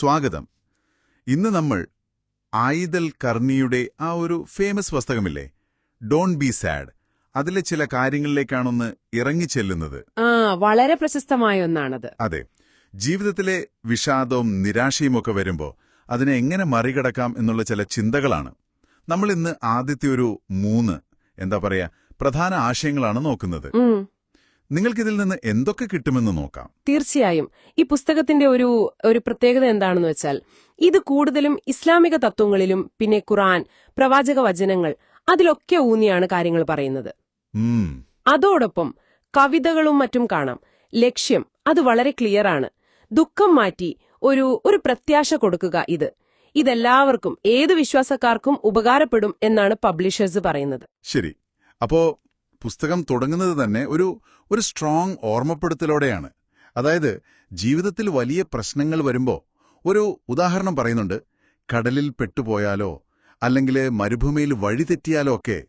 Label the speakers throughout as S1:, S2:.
S1: സ്വാഗതം. ഇന്ന് നമ്മൾ ആയിദൽ കർണിയുടെ ആ ഒരു ഫേമസ് പുസ്തകമില്ലേ? ഡോൺ ബി സാഡ് അതിലെ ചില കാര്യങ്ങളിലേക്കാണൊന്ന് ഇറങ്ങിച്ചെല്ലുന്നത്.
S2: വളരെ പ്രശസ്തമായ ഒന്നാണത്.
S1: അതെ. ജീവിതത്തിലെ വിഷാദവും നിരാശയും ഒക്കെ വരുമ്പോൾ അതിനെ എങ്ങനെ മറികടക്കാം എന്നുള്ള ചില ചിന്തകളാണ്. നമ്മൾ ഇന്ന് ആദ്യത്തെ ഒരു മൂന്ന് എന്താ പറയാ പ്രധാന ആശയങ്ങളാണ് നോക്കുന്നത്. നിങ്ങൾക്കിതിൽ നിന്ന് എന്തൊക്കെ കിട്ടുമെന്ന് നോക്കാം.
S2: തീർച്ചയായും. ഈ പുസ്തകത്തിന്റെ ഒരു ഒരു പ്രത്യേകത എന്താണെന്ന് വെച്ചാൽ ഇത് കൂടുതലും ഇസ്ലാമിക തത്വങ്ങളിലും പിന്നെ ഖുറാൻ പ്രവാചക വചനങ്ങൾ അതിലൊക്കെ ഊന്നിയാണ് കാര്യങ്ങൾ പറയുന്നത്. അതോടൊപ്പം കവിതകളും മറ്റും കാണാം. ലക്ഷ്യം അത് വളരെ ക്ലിയർ ആണ്. ദുഃഖം മാറ്റി ഒരു ഒരു പ്രത്യാശ കൊടുക്കുക ഇത്. ഇതെല്ലാവർക്കും ഏത് വിശ്വാസക്കാർക്കും ഉപകാരപ്പെടും എന്നാണ് പബ്ലിഷേഴ്സ് പറയുന്നത്.
S1: ശരി. അപ്പോ പുസ്തകം തുടങ്ങുന്നത് തന്നെ ഒരു ഒരു സ്ട്രോങ് ഓർമ്മപ്പെടുത്തലോടെയാണ്. അതായത് ജീവിതത്തിൽ വലിയ പ്രശ്നങ്ങൾ വരുമ്പോൾ ഒരു ഉദാഹരണം പറയുന്നുണ്ട്. കടലിൽ പെട്ടുപോയാലോ അല്ലെങ്കിൽ മരുഭൂമിയിൽ വഴിതെറ്റിയാലോ ഒക്കെ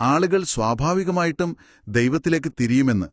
S1: ആളുകൾ സ്വാഭാവികമായിട്ടും ദൈവത്തിലേക്ക് തിരിയുമെന്ന്.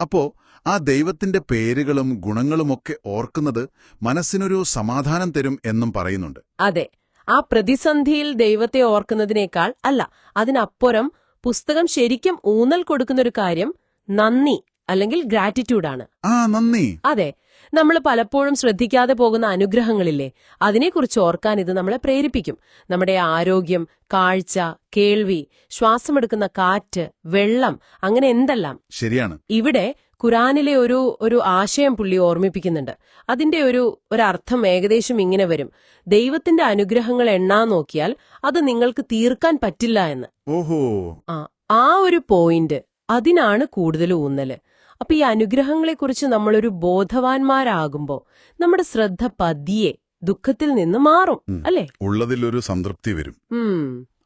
S1: അപ്പോ ആ ദൈവത്തിന്റെ പേരുകളും ഗുണങ്ങളുമൊക്കെ ഓർക്കുന്നത് മനസ്സിനൊരു സമാധാനം തരും എന്നും പറയുന്നുണ്ട്.
S2: അതെ. ആ പ്രതിസന്ധിയിൽ ദൈവത്തെ ഓർക്കുന്നതിനേക്കാൾ അല്ല അതിനപ്പുറം പുസ്തകം ശരിക്കും ഊന്നൽ കൊടുക്കുന്ന ഒരു കാര്യം നന്ദി അല്ലെങ്കിൽ ഗ്രാറ്റിറ്റ്യൂഡാണ്
S1: ആ നന്ദി.
S2: അതെ. നമ്മൾ പലപ്പോഴും ശ്രദ്ധിക്കാതെ പോകുന്ന അനുഗ്രഹങ്ങളില്ലേ അതിനെക്കുറിച്ച് ഓർക്കാൻ ഇത് നമ്മളെ പ്രേരിപ്പിക്കും. നമ്മുടെ ആരോഗ്യം കാഴ്ച കേൾവി ശ്വാസമെടുക്കുന്ന കാറ്റ് വെള്ളം അങ്ങനെ എന്തെല്ലാം?
S1: ശരിയാണ്.
S2: ഇവിടെ ഖുറാനിലെ ഒരു ഒരു ആശയം പുള്ളി ഓർമ്മിപ്പിക്കുന്നുണ്ട്. അതിന്റെ ഒരു ഒരർത്ഥം ഏകദേശം ഇങ്ങനെ വരും. ദൈവത്തിന്റെ അനുഗ്രഹങ്ങൾ എണ്ണാ നോക്കിയാൽ അത് നിങ്ങൾക്ക് തീർക്കാൻ പറ്റില്ല എന്ന്.
S1: ഓഹോ.
S2: ആ ആ ഒരു പോയിന്റ് അതിനാണ് കൂടുതൽ ഊന്നൽ അപ്പൊ ഈ അനുഗ്രഹങ്ങളെക്കുറിച്ച് നമ്മളൊരു ബോധവാന്മാരാകുമ്പോ നമ്മുടെ ശ്രദ്ധ പതിയെ ദുഃഖത്തിൽ നിന്ന് മാറും അല്ലേ?
S1: ഉള്ളതിലൊരു സംതൃപ്തി വരും.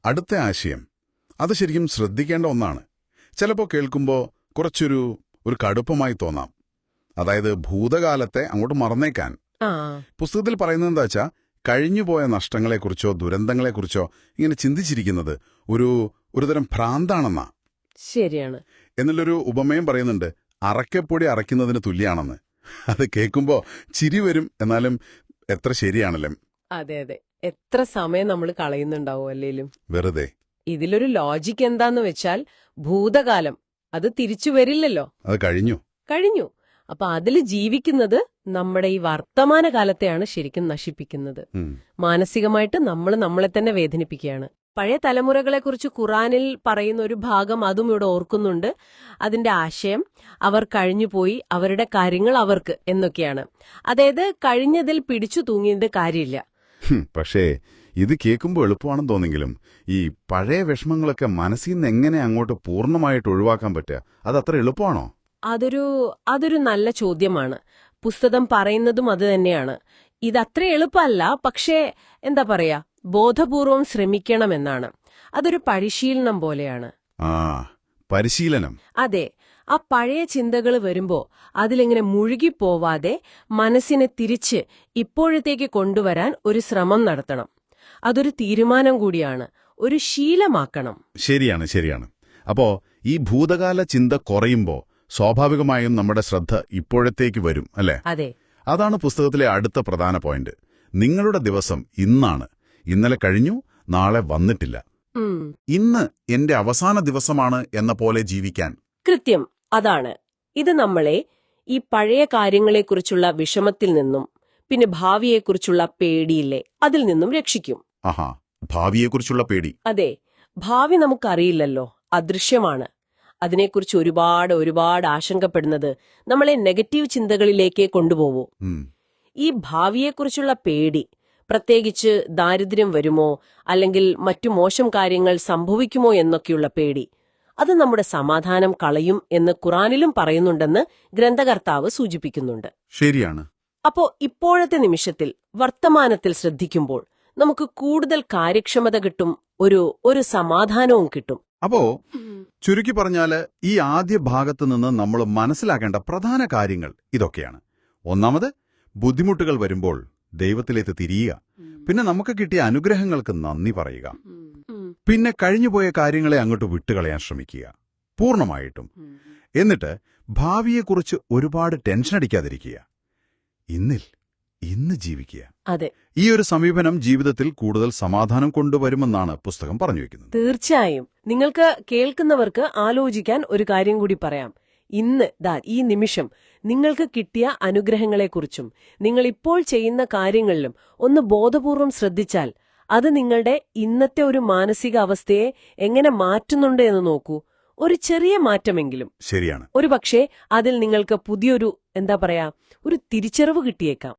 S1: അടുത്ത ആശയം അത് ശരിക്കും ശ്രദ്ധിക്കേണ്ട ഒന്നാണ്. ചിലപ്പോ കേൾക്കുമ്പോൾ കുറച്ചൊരു ഒരു കടുപ്പമായി തോന്നാം. അതായത് ഭൂതകാലത്തെ അങ്ങോട്ട് മറന്നേക്കാൻ. പുസ്തകത്തിൽ പറയുന്നത് എന്താ വെച്ചാൽ കഴിഞ്ഞുപോയ നഷ്ടങ്ങളെക്കുറിച്ചോ ദുരന്തങ്ങളെക്കുറിച്ചോ ഇങ്ങനെ ചിന്തിച്ചിരിക്കുന്നത് ഒരു ഒരുതരം ഭ്രാന്താണെന്നാ.
S2: ശരിയാണ്.
S1: എന്നുള്ളൊരു ഉപമയും പറയുന്നുണ്ട് അറക്കപ്പൊടി അറയ്ക്കുന്നതിന് തുല്യാണെന്ന്. അത് കേൾക്കുമ്പോൾ ചിരി വരും എന്നാലും എത്ര ശരിയാണല്ലേ
S2: അതെ അതെ. എത്ര സമയം നമ്മൾ കളയുന്നുണ്ടാവും അല്ലേലും.
S1: വെറുതെ.
S2: ഇതിലൊരു ലോജിക് എന്താന്ന് വെച്ചാൽ ഭൂതകാലം അത് തിരിച്ചു വരില്ലല്ലോ.
S1: അത് കഴിഞ്ഞു.
S2: കഴിഞ്ഞു. അപ്പൊ അതിൽ ജീവിക്കുന്നത് നമ്മുടെ ഈ വർത്തമാന കാലത്തെയാണ് ശരിക്കും നശിപ്പിക്കുന്നത്. മാനസികമായിട്ട് നമ്മൾ നമ്മളെ തന്നെ വേദനിപ്പിക്കുകയാണ്. പഴയ തലമുറകളെക്കുറിച്ച് ഖുറാനിൽ പറയുന്ന ഒരു ഭാഗം അതും ഇവിടെ ഓർക്കുന്നുണ്ട്. അതിന്റെ ആശയം അവർ കഴിഞ്ഞുപോയി അവരുടെ കാര്യങ്ങൾ അവർക്ക് എന്നൊക്കെയാണ്. അതായത് കഴിഞ്ഞതിൽ പിടിച്ചു തൂങ്ങിയത് കാര്യമില്ല.
S1: പക്ഷേ ഇത് കേൾക്കുമ്പോൾ എളുപ്പമാണെന്ന് തോന്നെങ്കിലും ഈ പഴയ വിഷമങ്ങളൊക്കെ മനസ്സിൽ നിന്ന് എങ്ങനെ അങ്ങോട്ട് പൂർണമായിട്ട് ഒഴിവാക്കാൻ പറ്റുക? അത് അത്ര എളുപ്പമാണോ?
S2: അതൊരു അതൊരു നല്ല ചോദ്യമാണ്. പുസ്തകം പറയുന്നതും അത് തന്നെയാണ്. ഇതത്ര എളുപ്പമല്ല പക്ഷേ എന്താ പറയാ ബോധപൂർവം ശ്രമിക്കണമെന്നാണ്. അതൊരു പരിശീലനം പോലെയാണ്.
S1: ആ പരിശീലനം.
S2: അതെ ആ പഴയ ചിന്തകൾ വരുമ്പോ അതിലിങ്ങനെ മുഴുകിപ്പോവാതെ മനസ്സിനെ തിരിച്ച് ഇപ്പോഴത്തേക്ക് കൊണ്ടുവരാൻ ഒരു ശ്രമം നടത്തണം. അതൊരു തീരുമാനം കൂടിയാണ്. ഒരു ശീലമാക്കണം.
S1: ശരിയാണ് ശരിയാണ്. അപ്പോ ഈ ഭൂതകാല ചിന്ത കുറയുമ്പോൾ സ്വാഭാവികമായും നമ്മുടെ ശ്രദ്ധ ഇപ്പോഴത്തേക്ക് വരും അല്ലേ?
S2: അതെ.
S1: അതാണ് പുസ്തകത്തിലെ അടുത്ത പ്രധാന പോയിന്റ്. നിങ്ങളുടെ ദിവസം ഇന്നാണ്. ഇന്നലെ കഴിഞ്ഞു നാളെ വന്നിട്ടില്ല. ഇന്ന് എന്റെ അവസാന ദിവസമാണ് എന്ന പോലെ ജീവിക്കാൻ.
S2: കൃത്യം അതാണ്. ഇത് നമ്മളെ ഈ പഴയ കാര്യങ്ങളെക്കുറിച്ചുള്ള വിഷമത്തിൽ നിന്നും പിന്നെ ഭാവിയെക്കുറിച്ചുള്ള പേടിയില്ലേ അതിൽ നിന്നും രക്ഷിക്കും.
S1: ആഹാ ഭാവിയെക്കുറിച്ചുള്ള പേടി.
S2: അതെ ഭാവി നമുക്കറിയില്ലല്ലോ. അദൃശ്യമാണ്. അതിനെക്കുറിച്ച് ഒരുപാട് ഒരുപാട് ആശങ്കപ്പെടുന്നത് നമ്മളെ നെഗറ്റീവ് ചിന്തകളിലേക്ക് കൊണ്ടുപോകൂ ഈ ഭാവിയെക്കുറിച്ചുള്ള പേടി പ്രത്യേകിച്ച് ദാരിദ്ര്യം വരുമോ അല്ലെങ്കിൽ മറ്റു മോശം കാര്യങ്ങൾ സംഭവിക്കുമോ എന്നൊക്കെയുള്ള പേടി അത് നമ്മുടെ സമാധാനം കളയും എന്ന് ഖുറാനിലും പറയുന്നുണ്ടെന്ന് ഗ്രന്ഥകർത്താവ് സൂചിപ്പിക്കുന്നുണ്ട്.
S1: ശരിയാണ്.
S2: അപ്പോ ഇപ്പോഴത്തെ നിമിഷത്തിൽ വർത്തമാനത്തിൽ ശ്രദ്ധിക്കുമ്പോൾ നമുക്ക് കൂടുതൽ കാര്യക്ഷമത കിട്ടും ഒരു ഒരു സമാധാനവും കിട്ടും.
S1: അപ്പോ ചുരുക്കി പറഞ്ഞാൽ ഈ ആദ്യ ഭാഗത്ത് നിന്ന് നമ്മൾ മനസ്സിലാക്കേണ്ട പ്രധാന കാര്യങ്ങൾ ഇതൊക്കെയാണ്. ഒന്നാമത് ബുദ്ധിമുട്ടുകൾ വരുമ്പോൾ ദൈവത്തിലേക്ക് തിരിയുക. പിന്നെ നമുക്ക് കിട്ടിയ അനുഗ്രഹങ്ങൾക്ക് നന്ദി പറയുക. പിന്നെ കഴിഞ്ഞുപോയ കാര്യങ്ങളെ അങ്ങോട്ട് വിട്ടുകളയാൻ ശ്രമിക്കുക. പൂർണമായിട്ടും. എന്നിട്ട് ഭാവിയെക്കുറിച്ച് ഒരുപാട് ടെൻഷൻ അടിക്കാതിരിക്കുക. ഇന്നിൽ ഇന്ന് ജീവിക്കുക.
S2: അതെ.
S1: ഈ ഒരു സമീപനം ജീവിതത്തിൽ കൂടുതൽ സമാധാനം കൊണ്ടുവരുമെന്നാണ് പുസ്തകം പറഞ്ഞു വെക്കുന്നത്.
S2: തീർച്ചയായും. നിങ്ങൾക്ക് കേൾക്കുന്നവർക്ക് ആലോചിക്കാൻ ഒരു കാര്യം കൂടി പറയാം. ഇന്ന് ദാ ഈ നിമിഷം നിങ്ങൾക്ക് കിട്ടിയ അനുഗ്രഹങ്ങളെക്കുറിച്ചും നിങ്ങൾ ഇപ്പോൾ ചെയ്യുന്ന കാര്യങ്ങളിലും ഒന്ന് ബോധപൂർവം ശ്രദ്ധിച്ചാൽ അത് നിങ്ങളുടെ ഇന്നത്തെ ഒരു മാനസികാവസ്ഥയെ എങ്ങനെ മാറ്റുന്നുണ്ട് എന്ന് നോക്കൂ. ഒരു ചെറിയ മാറ്റമെങ്കിലും.
S1: ശരിയാണ്.
S2: ഒരു പക്ഷേ അതിൽ നിങ്ങൾക്ക് പുതിയൊരു എന്താ പറയാ ഒരു തിരിച്ചറിവ് കിട്ടിയേക്കാം.